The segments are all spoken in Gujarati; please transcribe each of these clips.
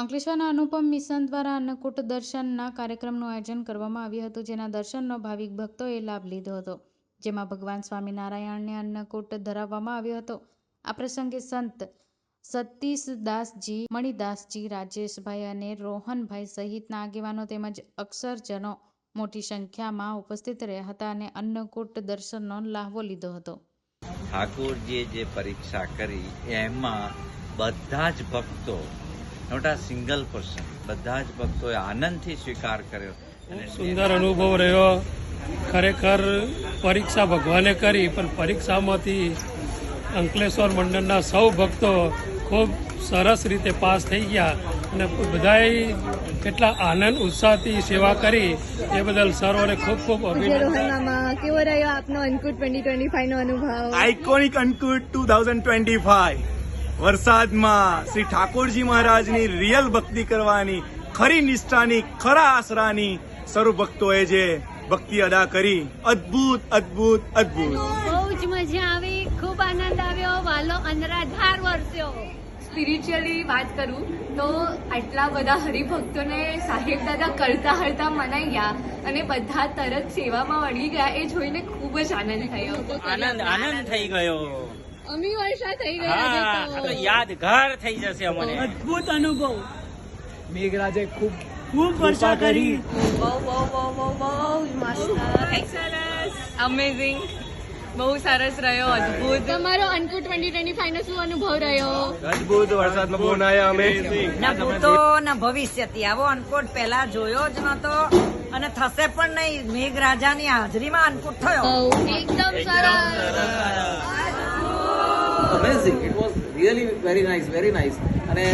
અંકલેશ્વરના અનુપમ મિશન દ્વારા અન્નકૂટ દર્શનના કાર્યક્રમનું આયોજન કરવામાં આવ્યું હતું, જેના દર્શનનો ભાવિક ભક્તોએ લાભ લીધો હતો. જેમાં ભગવાન સ્વામિનારાયણને અન્નકૂટ ધરાવવામાં આવ્યો હતો. આ પ્રસંગે સંત સતીશદાસજી, મણિદાસજી, રાજેશભાઈ અને રોહનભાઈ સહિતના આગેવાનો તેમજ અક્ષરજનો મોટી સંખ્યામાં ઉપસ્થિત રહ્યા હતા અને અન્નકૂટ દર્શનનો લાહવો લીધો હતો. ઠાકોરજીએ જે પરીક્ષા કરી, એમાં બધા જ ભક્તો નોટ આ સિંગલ પર્સન. બધા જ ભક્તોએ આનંદથી સ્વીકાર કર્યો અને સુંદર અનુભવ રહ્યો. ખરેખર પરીક્ષા ભગવાને કરી પણ પરીક્ષામાંથી અંકલેશ્વર મંડળના સૌ ભક્તો ખૂબ સરસ રીતે પાસ થઈ ગયા અને બધાએ કેટલા આનંદ ઉત્સાહથી સેવા કરી. એ બદલ સર્વને ખૂબ ખૂબ અભિનંદન. કેવો રહ્યો આપનો અંકુટ ટ્વેન્ટી ટ્વેન્ટી નો અનુભવ? Iconic Annakut two thousand twenty five વરસાદમાં શ્રી ઠાકોરજી મહારાજની રિયલ ભક્તિ કરવાની ખરી નિષ્ઠાની ખરા આસરાની સર્વ ભક્તોએ જે ભક્તિ અદા કરી. અદ્ભુત અદ્ભુત અદ્ભુત. બહુ જ મજા આવી ખૂબ આનંદ આવ્યો. વાલો અનરાધાર વરસ્યો સ્પિરિચ્યુઅલી વાત કરું તો આટલા બધા હરિભક્તોને સાહેબ દાદા કરતા હરતા મનાઈ ગયા અને બધા તરત સેવામાં વળી ગયા એ જોઈને ખૂબ જ આનંદ થયો. આનંદ આનંદ થઈ ગયો. અમી વર્ષા થઈ હા તો. યાદગાર થઈ જશે અમને. અદ્ભુત અનુભવ. મેઘરાજે ખૂબ ખૂબ વર્ષા કરી. બહુ બહુ બહુ બહુ બહુ મસ્ત. એક્સલન્સ અમેઝિંગ બહુ સરસ રહ્યો અદ્ભુત. તમારો ટ્વેન્ટી ટ્વેન્ટી નો શું અનુભવ રહ્યો? અદ્ભુત વરસાદમાં બહુ નાયા અમે. ના ભૂતો ના ભવિષ્યથી. આવો અનકોટ પહેલા જોયો જ નતો અને થશે પણ નહીં. મેઘરાજાની હાજરીમાં અનકુટ થયો. એકદમ સરસ. Amazing it was really very nice very nice અને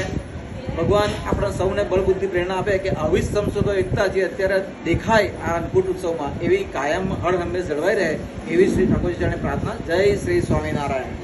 ભગવાન આપણા સૌને બળબુદ્ધિ પ્રેરણા આપે કે આવી જ સમસોદો એકતા જે અત્યારે દેખાય આ અન્નકૂટ ઉત્સવમાં, એવી કાયમ હળ હંમેશ જળવાઈ રહે, એવી શ્રી ઠાકોરજી પ્રાર્થના. જય શ્રી સ્વામિનારાયણ.